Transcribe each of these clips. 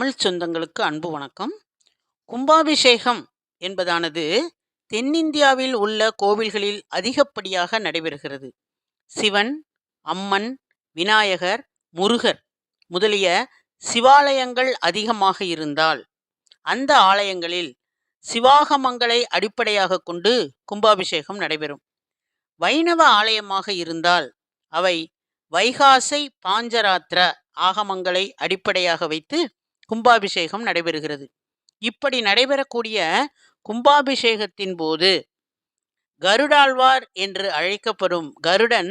தமிழ் சொந்தங்களுக்கு அன்பு வணக்கம். கும்பாபிஷேகம் என்பதானது தென்னிந்தியாவில் உள்ள கோவில்களில் அதிகப்படியாக நடைபெறுகிறது. சிவன் அம்மன் விநாயகர் முருகர் முதலிய சிவாலயங்கள் அதிகமாக இருந்தால் அந்த ஆலயங்களில் சிவாகமங்களை அடிப்படையாக கொண்டு கும்பாபிஷேகம் நடைபெறும். வைணவ ஆலயமாக இருந்தால் அவை வைகாசை பாஞ்சராத்திர ஆகமங்களை அடிப்படையாக வைத்து கும்பாபிஷேகம் நடைபெறுகிறது. இப்படி நடைபெறக்கூடிய கும்பாபிஷேகத்தின் போது கருடாழ்வார் என்று அழைக்கப்படும் கருடன்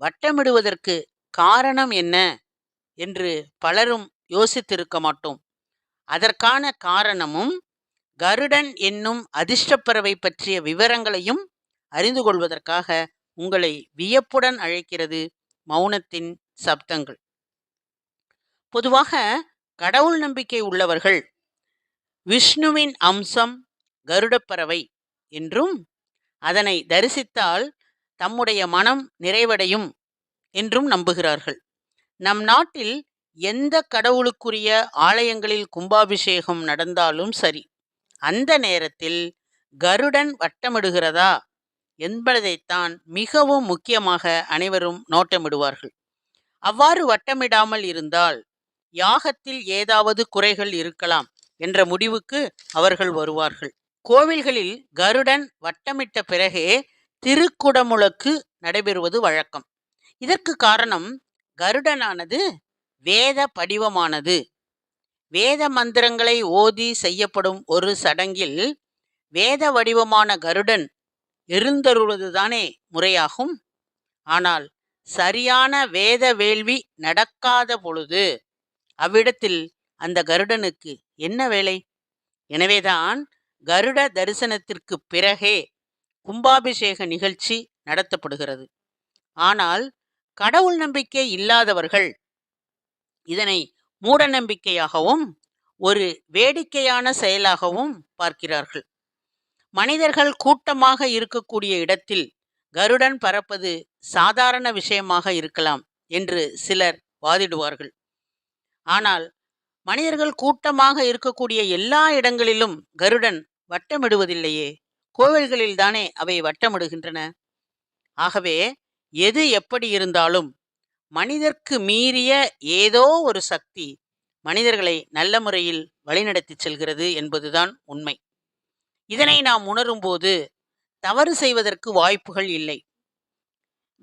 வட்டமிடுவதற்கு காரணம் என்ன என்று பலரும் யோசித்திருக்க மாட்டோம். அதற்கான காரணமும் கருடன் என்னும் அதிர்ஷ்டப்பறவை பற்றிய விவரங்களையும் அறிந்து கொள்வதற்காக உங்களை வியப்புடன் அழைக்கிறது மௌனத்தின் சப்தங்கள். பொதுவாக கடவுள் நம்பிக்கை உள்ளவர்கள் விஷ்ணுவின் அம்சம் கருடப்பறவை என்றும் அதனை தரிசித்தால் தம்முடைய மனம் நிறைவடையும் என்றும் நம்புகிறார்கள். நம் நாட்டில் எந்த கடவுளுக்குரிய ஆலயங்களில் கும்பாபிஷேகம் நடந்தாலும் சரி அந்த நேரத்தில் கருடன் வட்டமிடுகிறதா என்பதைத்தான் மிகவும் முக்கியமாக அனைவரும் நோட்டமிடுவார்கள். அவ்வாறு வட்டமிடாமல் இருந்தால் யாகத்தில் ஏதாவது குறைகள் இருக்கலாம் என்ற முடிவுக்கு அவர்கள் வருவார்கள். கோவில்களில் கருடன் வட்டமிட்ட பிறகே திருக்குடமுழக்கு நடைபெறுவது வழக்கம். இதற்கு காரணம் கருடனானது வேத படிவமானது. வேத மந்திரங்களை ஓதி செய்யப்படும் ஒரு சடங்கில் வேத வடிவமான கருடன் எழுந்தருள்வதுதானே முறையாகும். ஆனால் சரியான வேத வேள்வி நடக்காத பொழுது அவ்விடத்தில் அந்த கருடனுக்கு என்ன வேலை? எனவேதான் கருட தரிசனத்திற்கு பிறகே கும்பாபிஷேக நிகழ்ச்சி நடத்தப்படுகிறது. ஆனால் கடவுள் நம்பிக்கை இல்லாதவர்கள் இதனை மூட நம்பிக்கையாகவும் ஒரு வேடிக்கையான செயலாகவும் பார்க்கிறார்கள். மனிதர்கள் கூட்டமாக இருக்கக்கூடிய இடத்தில் கருடன் பறப்பது சாதாரண விஷயமாக இருக்கலாம் என்று சிலர் வாதிடுவார்கள். ஆனால் மனிதர்கள் கூட்டமாக இருக்கக்கூடிய எல்லா இடங்களிலும் கருடன் வட்டமிடுவதில்லையே. கோவில்களில் தானே அவை வட்டமிடுகின்றன. ஆகவே எது எப்படி இருந்தாலும் மனிதர்க்கு மீறிய ஏதோ ஒரு சக்தி மனிதர்களை நல்ல முறையில் வழிநடத்தி செல்கிறது என்பதுதான் உண்மை. இதனை நாம் உணரும்போது தவறு செய்வதற்கு வாய்ப்புகள் இல்லை.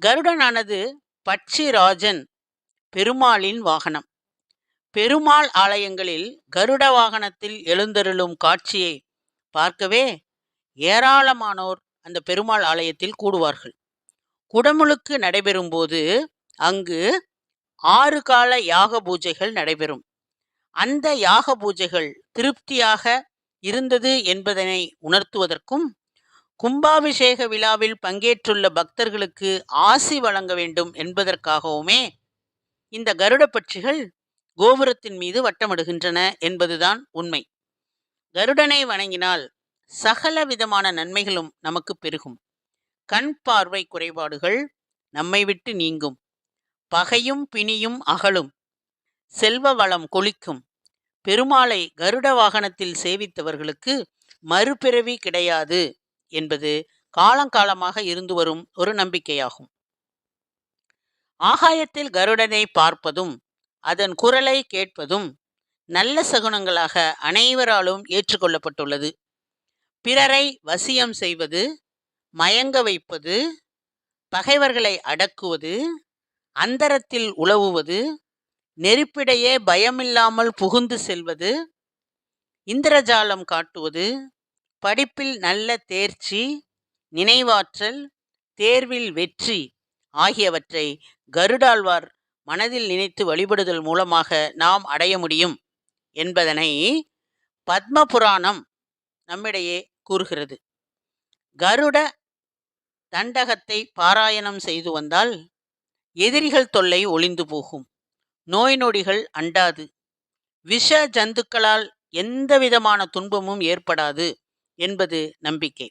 கருடனானது பட்சிராஜன் பெருமாளின் வாகனம். பெருமாள் ஆலயங்களில் கருட வாகனத்தில் எழுந்தருளும் காட்சியை பார்க்கவே ஏராளமானோர் அந்த பெருமாள் ஆலயத்தில் கூடுவார்கள். குடமுழுக்கு நடைபெறும்போது அங்கு ஆறு கால யாக பூஜைகள் நடைபெறும். அந்த யாக பூஜைகள் திருப்தியாக இருந்தது என்பதனை உணர்த்துவதற்கும் கும்பாபிஷேக விழாவில் பங்கேற்றுள்ள பக்தர்களுக்கு ஆசி வழங்க வேண்டும் என்பதற்காகவுமே இந்த கருட பட்சிகள் கோபுரத்தின் மீது வட்டமிடுகின்றன என்பதுதான் உண்மை. கருடனை வணங்கினால் சகல விதமான நன்மைகளும் நமக்கு பெருகும். கண் பார்வை குறைபாடுகள் நம்மை விட்டு நீங்கும். பகையும் பிணியும் அகலும். செல்வ வளம் கொளிக்கும். பெருமாளை கருட வாகனத்தில் சேவித்தவர்களுக்கு மறுபிறவி கிடையாது என்பது காலங்காலமாக இருந்து வரும் ஒரு நம்பிக்கையாகும். ஆகாயத்தில் கருடனை பார்ப்பதும் அதன் குரலை கேட்பதும் நல்ல சகுனங்களாக அனைவராலும் ஏற்றுக்கொள்ளப்பட்டுள்ளது. பிறரை வசியம் செய்வது மயங்க வைப்பது பகைவர்களை அடக்குவது அந்தரத்தில் உழவுவது நெருப்பிடையே பயமில்லாமல் புகுந்து செல்வது இந்திரஜாலம் காட்டுவது படிப்பில் நல்ல தேர்ச்சி நினைவாற்றல் தேர்வில் வெற்றி ஆகியவற்றை கருடாழ்வார் மனதில் நினைத்து வழிபடுதல் மூலமாக நாம் அடைய முடியும் என்பதனை பத்ம புராணம் நம்மிடையே கூறுகிறது. கருட தண்டகத்தை பாராயணம் செய்து வந்தால் எதிரிகள் தொல்லை ஒளிந்து போகும். நோய் நொடிகள் அண்டாது. விஷ ஜந்துக்களால் எந்த விதமான துன்பமும் ஏற்படாது என்பது நம்பிக்கை.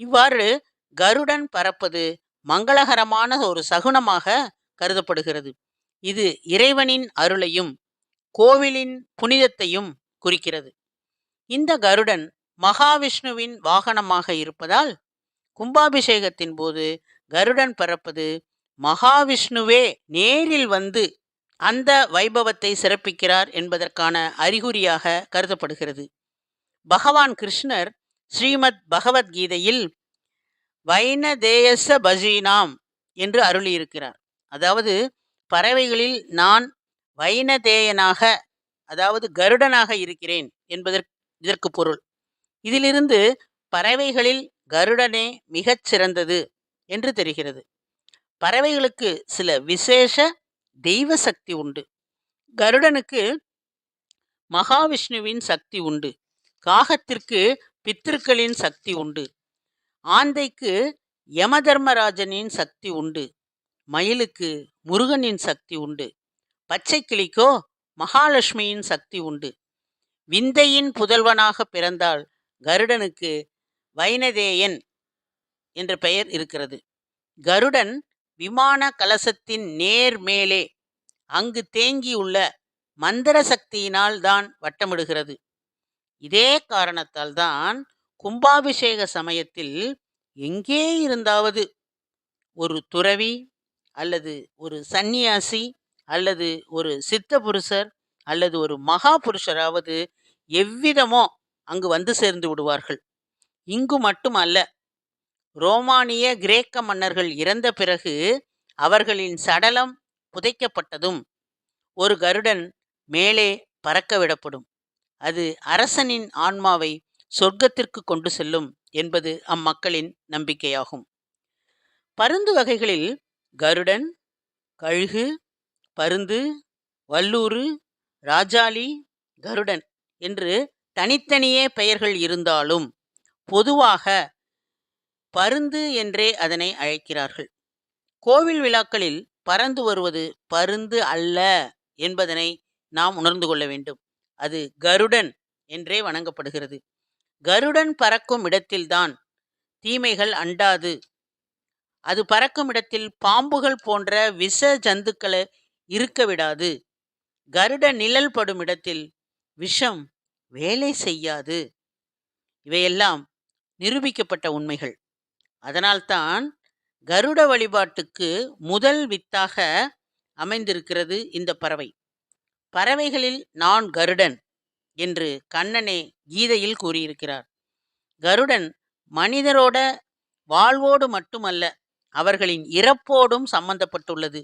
இவ்வாறு கருடன் பறப்பது மங்களகரமான ஒரு சகுனமாக கருதப்படுகிறது. இது இறைவனின் அருளையும் கோவிலின் புனிதத்தையும் குறிக்கிறது. இந்த கருடன் மகாவிஷ்ணுவின் வாகனமாக இருப்பதால் கும்பாபிஷேகத்தின் போது கருடன் பறப்பது மகாவிஷ்ணுவே நேரில் வந்து அந்த வைபவத்தை சிறப்பிக்கிறார் என்பதற்கான அறிகுறியாக கருதப்படுகிறது. பகவான் கிருஷ்ணர் ஸ்ரீமத் பகவத்கீதையில் வைனதேயச பஜீனாம் என்று அருளியிருக்கிறார். அதாவது பறவைகளில் நான் வைனதேயனாக அதாவது கருடனாக இருக்கிறேன் என்பதற்கு இதற்கு பொருள். இதிலிருந்து பறவைகளில் கருடனே மிகச் சிறந்தது என்று தெரிகிறது. பறவைகளுக்கு சில விசேஷ தெய்வ சக்தி உண்டு. கருடனுக்கு மகாவிஷ்ணுவின் சக்தி உண்டு. காகத்திற்கு பித்திருக்களின் சக்தி உண்டு. ஆந்தைக்கு யமதர்மராஜனின் சக்தி உண்டு. மயிலுக்கு முருகனின் சக்தி உண்டு. பச்சை கிளிக்கோ மகாலட்சுமியின் சக்தி உண்டு. விந்தையின் புதல்வனாக பிறந்தால் கருடனுக்கு வைனதேயன் என்ற பெயர் இருக்கிறது. கருடன் விமான கலசத்தின் நேர் மேலே அங்கு தேங்கியுள்ள மந்திர சக்தியினால் தான் வட்டமிடுகிறது. இதே காரணத்தால் தான் கும்பாபிஷேக சமயத்தில் எங்கே இருந்தாவது ஒரு துறவி அல்லது ஒரு சந்நியாசி அல்லது ஒரு சித்த புருஷர் அல்லது ஒரு மகா புருஷராவது எவ்விதமோ அங்கு வந்து சேர்ந்து விடுவார்கள். இங்கு மட்டும் அல்ல ரோமானிய கிரேக்க மன்னர்கள் இறந்த பிறகு அவர்களின் சடலம் புதைக்கப்பட்டதும் ஒரு கருடன் மேலே பறக்க விடப்படும். அது அரசனின் ஆன்மாவை சொர்க்கத்திற்கு கொண்டு செல்லும் என்பது அம்மக்களின் நம்பிக்கையாகும். பருந்து வகைகளில் கருடன் கழுகு பருந்து வல்லூறு ராஜாளி கருடன் என்று தனித்தனியே பெயர்கள் இருந்தாலும் பொதுவாக பருந்து என்றே அதனை அழைக்கிறார்கள். கோவில் விழாக்களில் பறந்து வருவது பருந்து அல்ல என்பதனை நாம் உணர்ந்து கொள்ள வேண்டும். அது கருடன் என்றே வணங்கப்படுகிறது. கருடன் பறக்கும் இடத்தில்தான் தீமைகள் அண்டாது அது பறக்கும் இடத்தில் பாம்புகள் போன்ற விஷ ஜந்துக்களை இருக்க விடாது. கருட நிழல் படும் இடத்தில் விஷம் வேலை செய்யாது. இவையெல்லாம் நிரூபிக்கப்பட்ட உண்மைகள். அதனால்தான் கருட வழிபாட்டுக்கு முதல் வித்தாக அமைந்திருக்கிறது இந்த பறவை. பறவைகளில் நான் கருடன் என்று கண்ணனே கீதையில் கூறியிருக்கிறார். கருடன் மனிதரோட வாழ்வோடு மட்டுமல்ல அவர்களின் இறப்போடும் சம்பந்தப்பட்டுள்ளது.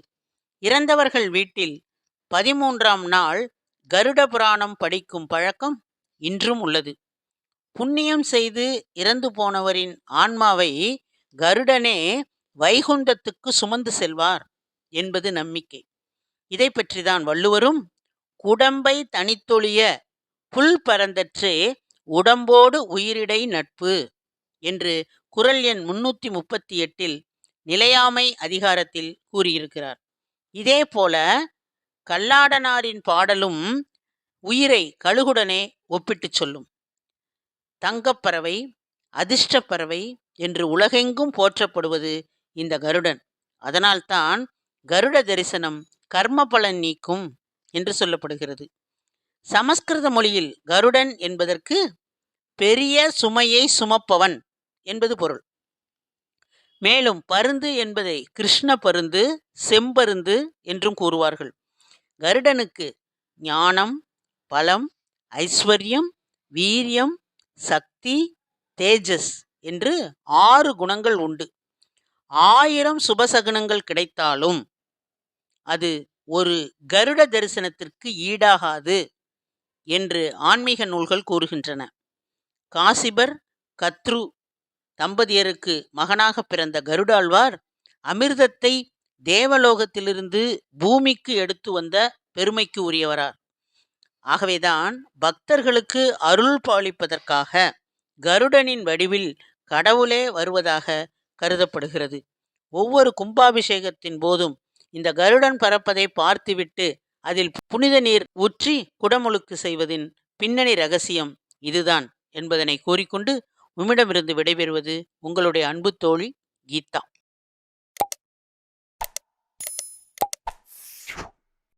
இறந்தவர்கள் வீட்டில் பதிமூன்றாம் நாள் கருட புராணம் படிக்கும் பழக்கம் இன்றும் உள்ளது. புண்ணியம் செய்து இறந்து போனவரின் ஆன்மாவை கருடனே வைகுண்டத்துக்கு சுமந்து செல்வார் என்பது நம்பிக்கை. இதை பற்றிதான் வள்ளுவரும் குடம்பை தனித்தொழிய புல் பரந்தற்றே உடம்போடு உயிரிடை நட்பு என்று குரல் எண் முன்னூற்றி முப்பத்தி எட்டில் நிலையாமை அதிகாரத்தில் கூறியிருக்கிறார். இதே போல கல்லாடனாரின் பாடலும் உயிரை கழுகுடனே ஒப்பிட்டுச் சொல்லும். தங்கப்பறவை அதிர்ஷ்டப்பறவை என்று உலகெங்கும் போற்றப்படுவது இந்த கருடன். அதனால்தான் கருட தரிசனம் கர்ம பலன் நீக்கும் என்று சொல்லப்படுகிறது. சமஸ்கிருத மொழியில் கருடன் என்பதற்கு பெரிய சுமையை சுமப்பவன் என்பது பொருள். மேலும் பருந்து என்பதை கிருஷ்ண பருந்து செம்பருந்து என்றும் கூறுவார்கள். கருடனுக்கு ஞானம் பலம் ஐஸ்வர்யம் வீரியம் சக்தி தேஜஸ் என்று ஆறு குணங்கள் உண்டு. ஆயிரம் சுபசகுனங்கள் கிடைத்தாலும் அது ஒரு கருட தரிசனத்திற்கு ஈடாகாது என்று ஆன்மீக நூல்கள் கூறுகின்றன. காசிபர் கத்ரு தம்பதியருக்கு மகனாக பிறந்த கருடாழ்வார் அமிர்தத்தை தேவலோகத்திலிருந்து பூமிக்கு எடுத்து வந்த பெருமைக்கு உரியவரார். ஆகவேதான் பக்தர்களுக்கு அருள் பாலிப்பதற்காக கருடனின் வடிவில் கடவுளே வருவதாக கருதப்படுகிறது. ஒவ்வொரு கும்பாபிஷேகத்தின் போதும் இந்த கருடன் பறப்பதை பார்த்துவிட்டு அதில் புனித நீர் ஊற்றி குடமுழுக்கு செய்வதின் பின்னணி ரகசியம் இதுதான் என்பதனை கூறிக்கொண்டு உம்மிடமிருந்து விடைபெறுவது உங்களுடைய அன்பு தோழி கீதா.